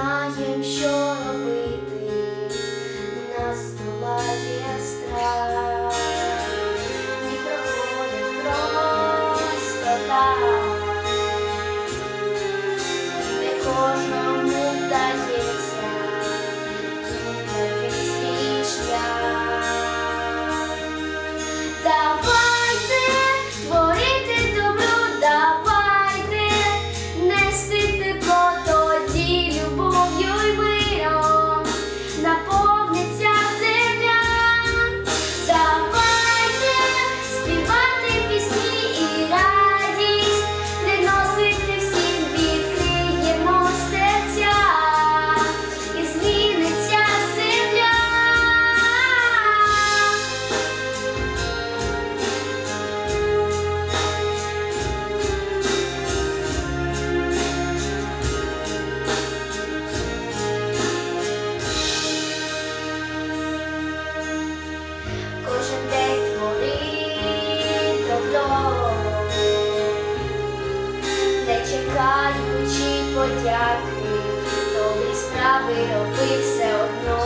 знаєм, що робити. Подяки, добрі справи роби все одно.